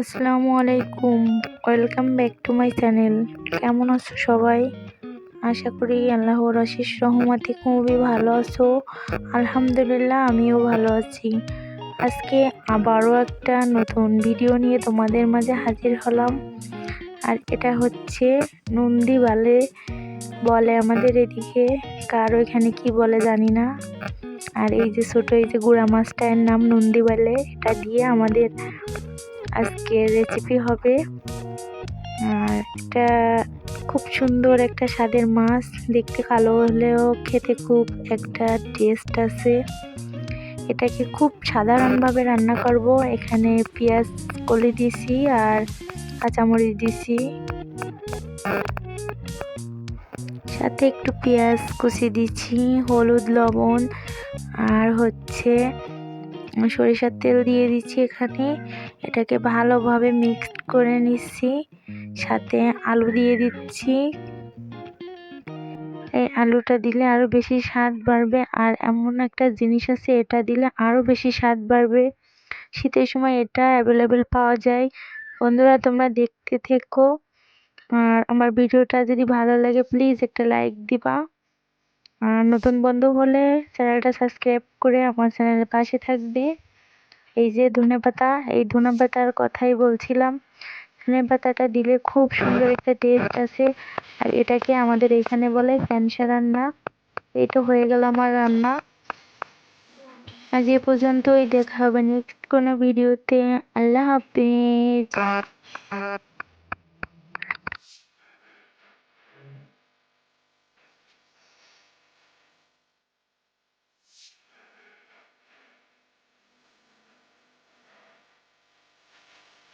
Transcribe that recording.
আসসালামু আলাইকুম। Welcome back to my channel কেমন আছো সবাই? আশা করি আল্লাহর আশিস রহমাতে খুবই ভালো আছো। আলহামদুলিল্লাহ, আমিও ভালো আছি। আজকে আবারও একটা নতুন ভিডিও নিয়ে তোমাদের মাঝে হাজির হলাম। আর এটা হচ্ছে নন্দী বালে বলে আমাদের এদিকে। কার ওইখানে কি বলে জানি না। আর এই যে ছোটো এই যে গুড়া মাছটার নাম নন্দী বলে, এটা দিয়ে আমাদের আজকে রেসিপি হবে। এটা খুব সুন্দর একটা স্বাদের মাছ। দেখতে কালো হলেও খেতে খুব একটা টেস্ট আছে। এটাকে খুব সাধারণভাবে রান্না করব। এখানে পেঁয়াজ, কলি দিছি আর কাঁচামরিচ দিছি। সাথে একটু পেঁয়াজ কুচি দিচ্ছি হলুদ, লবণ আর হচ্ছে সরিষার তেল দিয়ে দিচ্ছি এখানে। এটাকে ভালোভাবে মিক্সড করে নিচ্ছি। সাথে আলু দিয়ে দিচ্ছি। এই আলুটা দিলে আরও বেশি স্বাদ বাড়বে। আর এমন একটা জিনিস আছে, এটা দিলে আরও বেশি স্বাদ বাড়বে। শীতের সময় এটা অ্যাভেলেবেল পাওয়া যায়। বন্ধুরা, তোমরা দেখতে থেকো। আর আমার ভিডিওটা যদি ভালো লাগে প্লিজ একটা লাইক দিবা। নতুন বন্ধু হলে চ্যানেলটা সাবস্ক্রাইব করে আমার চ্যানেলের পাশে থাকবে। এই যে ধনে পাতা, এই ধনে পাতার কথাই বলছিলাম। ধনে পাতাটা দিলে খুব সুন্দর একটা টেস্ট আছে আর এটাকে আমাদের এখানে বলে ক্যান্সার রান্না। এই তো হয়ে গেল আমার রান্না। আজ এ পর্যন্তই, দেখা হবে নেক্সট কোনো ভিডিওতে আল্লাহ হাফিজ।